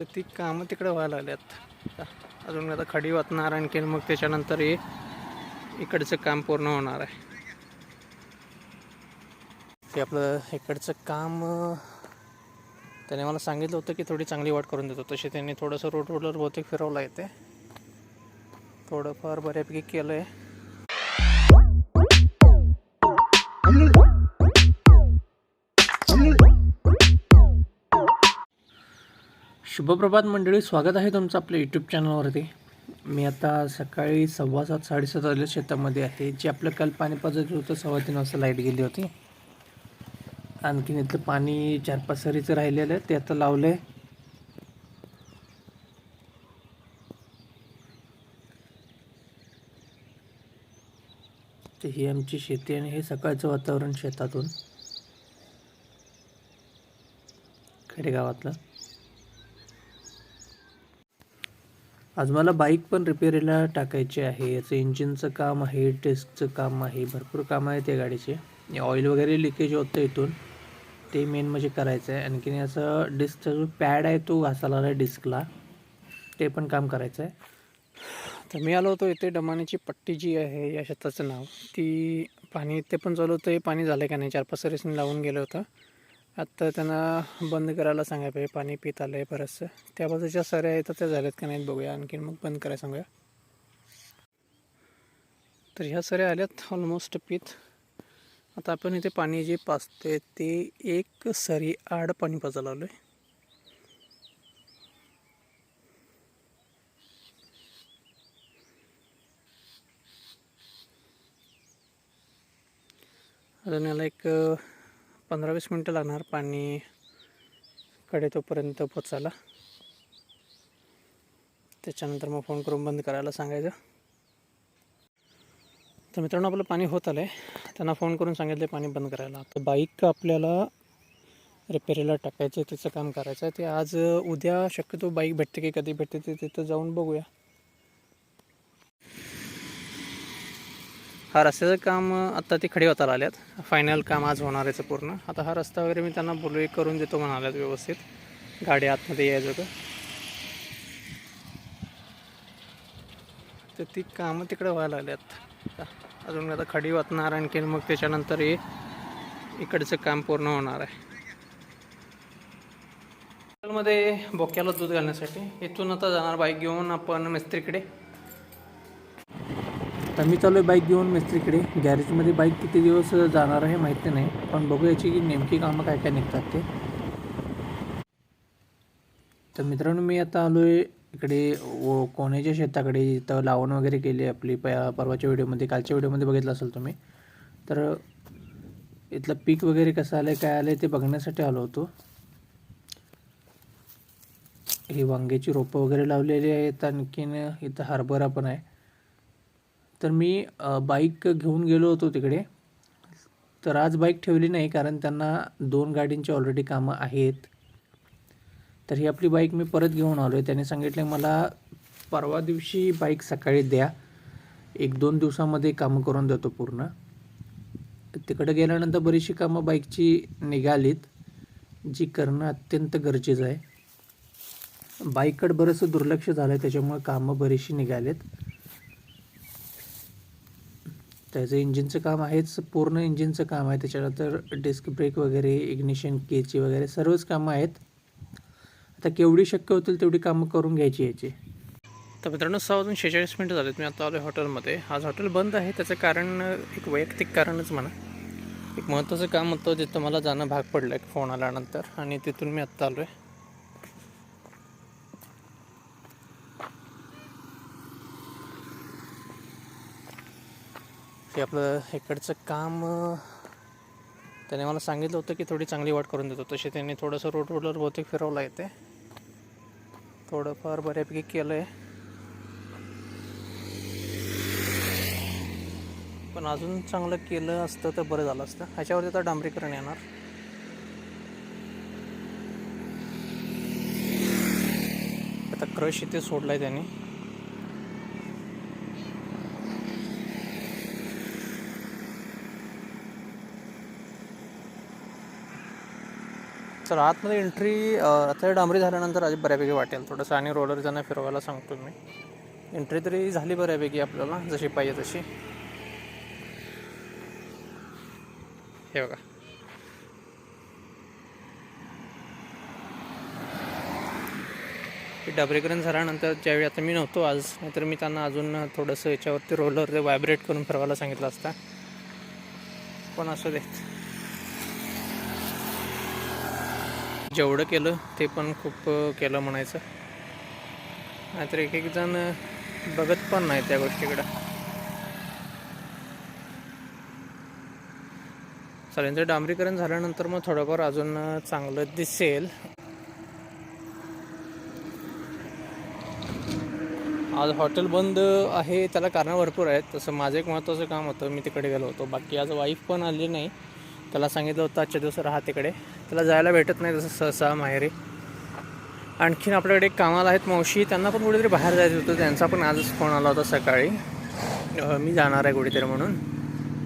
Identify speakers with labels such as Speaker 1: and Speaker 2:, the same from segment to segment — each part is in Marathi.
Speaker 1: तर ती कामं तिकडे व्हायला लागल्यात. अजून आता खडी वाचणार आणखीन मग त्याच्यानंतर हे इकडचं काम पूर्ण होणार आहे. ते आपलं इकडचं काम त्याने मला सांगितलं होतं की थोडी चांगली वाट करून देतो. तशी त्यांनी थोडंसं रोड रोलर बहुतेक फिरवलं आहे ते. थोडंफार बऱ्यापैकी केलं आहे शुभप्रभात मंडळी स्वागत आहे तुमचं आपल्या यूट्यूब चॅनलवरती मी आता सकाळी सव्वा सात साडेसात वाजल्या शेतामध्ये आहे. जे आपलं काल पाणी पाजत होतं सव्वा तीन वाजता लाइट गेली होती. आणखीन इथलं पाणी चार पाच सरीचं राहिलेलं आहे ते आता लावलं आहे तर ही आमची शेती आणि हे सकाळचं वातावरण शेतातून. खेडेगावातलं. आज मला बाईक पण रिपेरीला टाकायची आहे. याचं इंजिनचं काम आहे डिस्कचं काम आहे भरपूर काम आहे त्या गाडीचे. ऑइल वगैरे लिकेज होतं इथून. ते मेन म्हणजे करायचं आहे. आणखीन याचं डिस्कचा जो पॅड आहे तो घासायला आहे डिस्कला ते पण काम करायचं आहे. तर मी आलो होतो इथे डमाण्याची पट्टी जी आहे या शेताचं नाव. ती पाणी इथे पण चालू होतं. हे पाणी झालं का नाही? चार पाच सरीसनी लावून गेलं होतं. आत्ता त्यांना बंद करायला सांगाय पाहिजे पाणी पित आलं आहे बरंचसं. त्या बाजूच्या सऱ्या आहेत तर त्या झाल्यात का नाहीत बघूया. आणखीन मग बंद करायला सांगूया. तर ह्या सऱ्या आल्यात ऑलमोस्ट पीत. आता आपण इथे पाणी जे पाचते ते एक सरी आड पाणी पाजायला आलो आहे अजून याला एक पंधरा वीस मिनटं लागणार पाणी कडे तोपर्यंत पोचायला. त्याच्यानंतर मग फोन करून बंद करायला सांगायचं. तर मित्रांनो आपलं पाणी होत आलं आहे त्यांना फोन करून सांगितलं पाणी बंद करायला. तर बाईक आपल्याला रिपेरीला टाकायचं आहे त्याचं काम करायचं आहे ते आज उद्या शक्यतो बाईक भेटते की कधी भेटते ते तिथं जाऊन बघूया. हा रस्त्याचं काम अ, आत्ता ते खडे होताला आल्यात. फायनल काम आज होणार आहे पूर्ण. आता हा रस्ता वगैरे मी त्यांना बोलू करून देतो म्हणाल्यात व्यवस्थित. गाडी आतमध्ये यायचं का तर ती कामं तिकडे व्हायला लागल्यात. अजून आता खडी वाचणार आणखीन मग त्याच्यानंतर हे इकडचं काम पूर्ण होणार आहे. हॉटेलमध्ये बोक्याला दूध घालण्यासाठी इथून आता जाणार बाईक घेऊन आपण मिस्त्रीकडे. तर मी चालू आहे बाईक घेऊन मिस्त्रीकडे. गॅरेजमध्ये बाईक किती दिवस जाणार आहे माहिती नाही. पण बघू याची की नेमकी कामं काय काय निघतात ते. तर मित्रांनो मी आता आलो आहे इकडे व कोण्याच्या शेताकडे. इथं लावण वगैरे केली आहे आपली. प परवाच्या व्हिडिओमध्ये कालच्या व्हिडिओमध्ये बघितलं असेल तुम्ही. तर इथलं पीक वगैरे कसं आलं आहे काय आलं आहे ते बघण्यासाठी आलो होतो. ही वांग्याची रोपं वगैरे लावलेली आहेत. आणखीन इथं हरभरा पण आहे. तर मी बाईक घेऊन गेलो होतो तिकडे. तर आज बाईक ठेवली नाही कारण त्यांना दोन गाडींची ऑलरेडी कामं आहेत. तर ही आपली बाईक मी परत घेऊन आलो आहे त्याने सांगितले मला परवा दिवशी बाईक सकाळी द्या. एक दोन दिवसामध्ये कामं करून देतो पूर्ण. तिकडे गेल्यानंतर बरीचशी कामं बाईकची निघालीत जी करणं अत्यंत गरजेचं आहे. बाईककडे बरंचसं दुर्लक्ष झालं आहे त्याच्यामुळे कामं बरीचशी निघालेत. त्याचं इंजिनचं काम आहेच पूर्ण इंजिनचं काम आहे. त्याच्यानंतर डिस्क ब्रेक वगैरे इग्निशन केची वगैरे सर्वच कामं आहेत. आता केवढी शक्य होतील तेवढी कामं करून घ्यायची याची. तर मित्रांनो सहा वाजून शेहेचाळीस मिनटं झालेत. मी आता आलो हॉटेलमध्ये. आज हॉटेल बंद आहे. त्याचं कारण एक वैयक्तिक कारणच म्हणा. एक महत्त्वाचं काम होतं जिथं मला जाणं भाग पडलं एक फोन आल्यानंतर. आणि तिथून मी आत्ता आलो आहे की आपलं इकडचं काम त्याने मला सांगितलं होतं की थोडी चांगली वाट करून देतो. तशी त्यांनी थोडंसं रोड रोलर बहुतेक फिरवलं आहे ते. थोडंफार बऱ्यापैकी केलं आहे पण अजून चांगलं केलं असतं तर बरं झालं असतं. ह्याच्यावरती आता डांबरीकरण येणार. आता क्रश इथे सोडला आहे त्यांनी. सर आतमध्ये एंट्री आता डांबरी झाल्यानंतर आधी बऱ्यापैकी वाटेल थोडंसं आणि रोलर त्यांना फिरवायला सांगतो मी. एंट्री तरी झाली बऱ्यापैकी आपल्याला जशी पाहिजे तशी. हे बघा. हे डाबरेकरण झाल्यानंतर ज्यावेळी आता मी नव्हतो आज नाहीतर मी त्यांना अजून थोडंसं याच्यावरती रोलर ते व्हायब्रेट करून फिरवायला सांगितलं असता. पण असं देत. जेवढं केलं ते पण खूप केलं म्हणायचं. नाहीतर एक एक जण बघत पण नाही त्या गोष्टीकडं. चालेल डांबरीकरण झाल्यानंतर मग थोडंफार अजून चांगलं दिसेल. आज हॉटेल बंद आहे त्याला कारणं भरपूर आहेत. तसं माझं एक महत्त्वाचं काम होतं मी तिकडे गेलो होतो. बाकी आज वाईफ पण आली नाही. त्याला सांगितलं होतं आजच्या दिवस राहा तिकडे. त्याला जायला भेटत नाही तसं सहसा माहेरी. आणखीन आपल्याकडे कामाला आहेत मावशी. त्यांना पण कुठेतरी बाहेर जायचं होतं. त्यांचा पण आजच फोन आला होता सकाळी. मी जाणार आहे कुठेतरी म्हणून.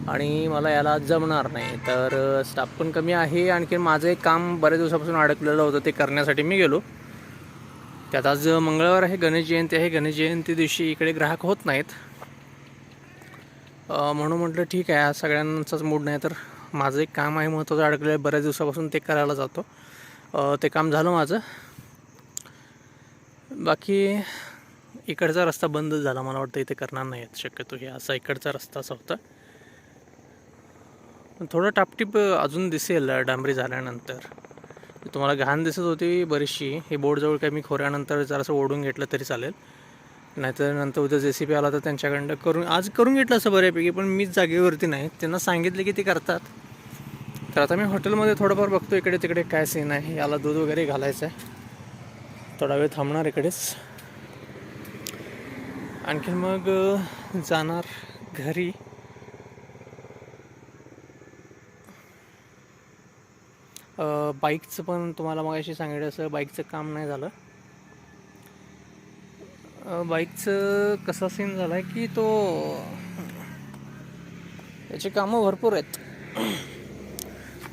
Speaker 1: आणि मला याला आज जमणार नाही. तर स्टाफ पण कमी आहे. आणखीन माझं एक काम बऱ्याच दिवसापासून अडकलेलं होतं ते करण्यासाठी मी गेलो. त्यात आज मंगळवार आहे गणेश जयंती आहे. गणेश जयंती दिवशी इकडे ग्राहक होत नाहीत. म्हणून म्हटलं ठीक आहे आज सगळ्यांचाच मूड नाही तर माझं एक काम आहे महत्त्वाचं अडकलेलं आहे बऱ्याच दिवसापासून ते करायला जातो. ते काम झालं माझं. बाकी इकडचा रस्ता बंद झाला मला वाटतं इथे करणार नाही आहेत शक्यतो हे असा इकडचा रस्ता असा होता. थोडं टापटीप अजून दिसेल डांबरी झाल्यानंतर. तुम्हाला घाण दिसत होती बरीचशी हे बोर्डजवळ काही मी खोऱ्यानंतर जरासं ओढून घेतलं तरी चालेल. नाहीतर नंतर उद्या जे सी पी आला तर त्यांच्याकडं करून आज करून घेतलं असं बऱ्यापैकी पण मीच जागेवरती नाही. त्यांना सांगितले की ते करतात. तर आता मी हॉटेलमध्ये थोडंफार बघतो इकडे तिकडे काय सीन आहे. याला दूध वगैरे घालायचं आहे. थोडा वेळ थांबणार इकडेच. आणखीन मग जाणार घरी. बाईकचं पण तुम्हाला मग अशी सांगितलं असं बाईकचं काम नाही झालं. बाईकचं कसा सीन झाला आहे की तो याची कामं भरपूर आहेत.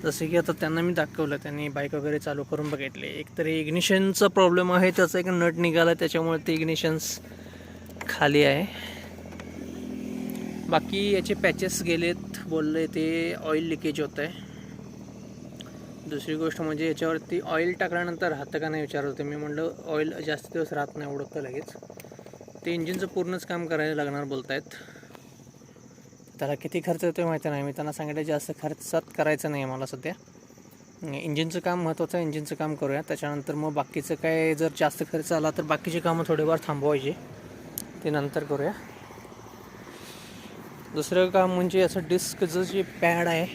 Speaker 1: जसे की आता त्यांना मी दाखवलं त्यांनी बाईक वगैरे चालू करून बघितले. एक तरी इग्निशनचा प्रॉब्लेम आहे त्याचा एक नट निघाला त्याच्यामुळे ते इग्निशन्स खाली आहे. बाकी याचे पॅचेस गेलेत बोलले ते ऑइल लिकेज होत आहे दुसरी गोष्ट म्हणजे याच्यावरती ऑइल टाकल्यानंतर राहतं का नाही विचारत होते. मी म्हणलं ऑइल जास्त दिवस राहत नाही उडकतं लगेच. ते इंजिनचं पूर्णच काम करायला लागणार बोलत आहेत त्याला किती खर्च येतो माहिती नाही. मी त्यांना सांगितलं जास्त खर्चात करायचं नाही आहे मला सध्या. इंजिनचं काम महत्त्वाचं आहे इंजिनचं काम करूया. त्याच्यानंतर मग बाकीचं काय जर जास्त खर्च आला तर बाकीची कामं थोडेफार थांबवायची. ते नंतर करूया. दुसरं काम म्हणजे असं डिस्कचं जे पॅड आहे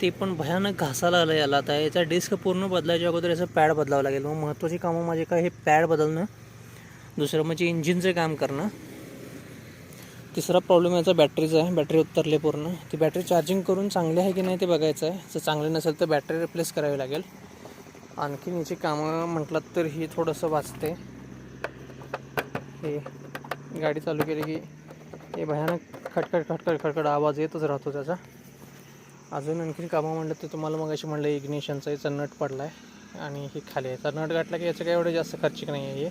Speaker 1: ते पण भयानक घासायला आलं याला. आता याचा डिस्क पूर्ण बदलायच्या अगोदर याचं पॅड बदलावं लागेल. मग महत्त्वाची कामं माझे काय हे पॅड बदलणं. दुसरं म्हणजे इंजिनचं काम करणं. तिसरा प्रॉब्लेम याचा बॅटरीचा आहे. बॅटरी उतरली पूर्ण. ती बॅटरी चार्जिंग करून चांगली आहे की नाही ते बघायचं आहे. जर चांगली नसेल तर बॅटरी रिप्लेस करावी लागेल. आणखीन याची कामं म्हटलात तर ही थोडंसं वाचते. हे गाडी चालू केली की हे भयानक खटखट खटखट खटखट आवाज येतच राहतो त्याचा. अजून आणखीन कामं म्हणलं तर तुम्हाला मग अशी म्हणलं इग्निशनचा याचा नट पडला आहे आणि ही खाली आहे. तर नट गाठला की याचं काही एवढं जास्त खर्चिक नाही आहे हे.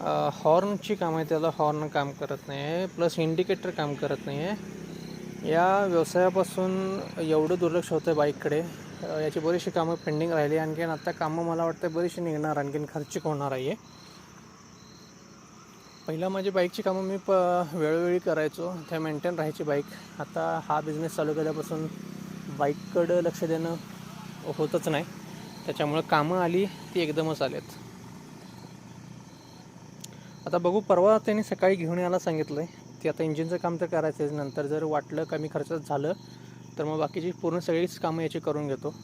Speaker 1: हॉर्नची कामं आहे त्याला हॉर्न काम करत नाही आहे प्लस इंडिकेटर काम करत नाही आहे या व्यवसायापासून एवढं दुर्लक्ष होतं आहे बाईककडे याची बरीचशी कामं पेंडिंग राहिली. आणखीन आत्ता कामं मला वाटतं बरीचशी निघणार आणखीन खर्चिक होणार आहे. पहिला माझी बाईकची कामं मी प वेळोवेळी करायचो. त्या मेंटेन राहायची बाईक. आता हा बिझनेस चालू केल्यापासून बाईककडं लक्ष देणं होतच नाही. त्याच्यामुळं कामं आली ती एकदमच आलेत. आता बघू परवा त्यांनी सकाळी घेऊन यायला सांगितलं आहे ते आता इंजिनचं काम तर करायचं आहे. नंतर जर वाटलं कमी खर्चात झालं तर मग बाकीची पूर्ण सगळीच कामं याची करून घेतो.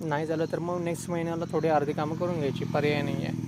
Speaker 1: नाही झालं तर मग नेक्स्ट महिन्याला थोडी अर्धी कामं करून घ्यायची. पर्याय नाही आहे